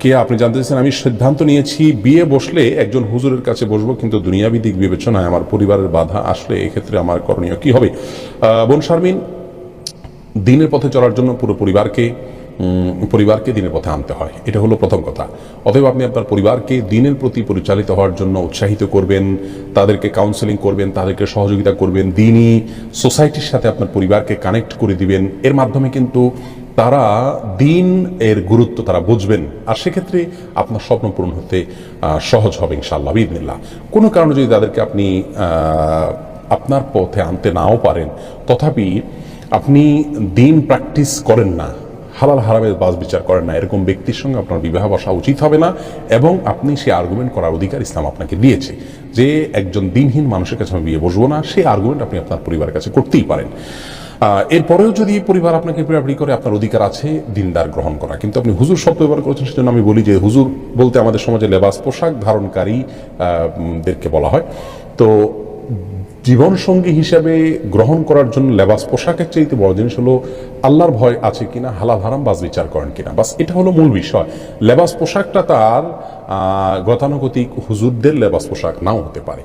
কে আপনি জানতে চাইছেন? আমি সিদ্ধান্ত নিয়েছি, বিয়ে বসলে একজন হুজুরের কাছে বসবো, কিন্তু দুনিয়াবি দিক বিবেচনায় আমার পরিবারের বাধা আসলে এক্ষেত্রে আমার করণীয় কি হবে? বোন শারমিন, দিনের পথে চলার জন্য পুরো পরিবারকে পরিবারকে দিনের পথে আনতে হয়। এটা হলো প্রথম কথা। অতএব আপনি আপনার পরিবারকে দিনের প্রতি পরিচালিত হওয়ার জন্য উৎসাহিত করবেন, তাদেরকে কাউন্সেলিং করবেন, তাদেরকে সহযোগিতা করবেন, দিনই সোসাইটির সাথে আপনার পরিবারকে কানেক্ট করে দিবেন। এর মাধ্যমে কিন্তু তারা দিন এর গুরুত্ব তারা বুঝবেন। আর সেক্ষেত্রে আপনার স্বপ্ন পূরণ হতে সহজ হবে ইনশাআল্লাহ বিদিনিল্লাহ কোনো কারণে যদি তাদেরকে আপনি আপনার পথে আনতে নাও পারেন, তথাপি আপনি দিন প্র্যাকটিস করেন না, হালাল হারামের বাস বিচার করেন না, এরকম ব্যক্তির সঙ্গে আপনার বিবাহ বসা উচিত হবে না, এবং আপনি সেই আর্গুমেন্ট করার অধিকার ইসলাম আপনাকে দিয়েছে, যে একজন দিনহীন মানুষের কাছে আমি বিয়ে বসবো না, সেই আর্গুমেন্ট আপনি আপনার পরিবারের কাছে করতেই পারেন। এরপরেও যদি পরিবার আপনাকে পিড়াপিড়ি করে, আপনার অধিকার আছে দিনদার গ্রহণ করা। কিন্তু আপনি হুজুর শব্দ ব্যবহার করেছেন, সেজন্য আমি বলি যে হুজুর বলতে আমাদের সমাজে লেবাস পোশাক ধারণকারী দেরকে বলা হয়। তো জীবনসঙ্গী হিসাবে গ্রহণ করার জন্য লেবাস পোশাকের চাইতে বড় জিনিস হলো, আল্লাহর ভয় আছে কিনা, হালাল হারাম বাস বিচার করেন কিনা। বাস, এটা হলো মূল বিষয়। লেবাস পোশাকটা তার গতানুগতিক হুজুরদের লেবাস পোশাক নাও হতে পারে।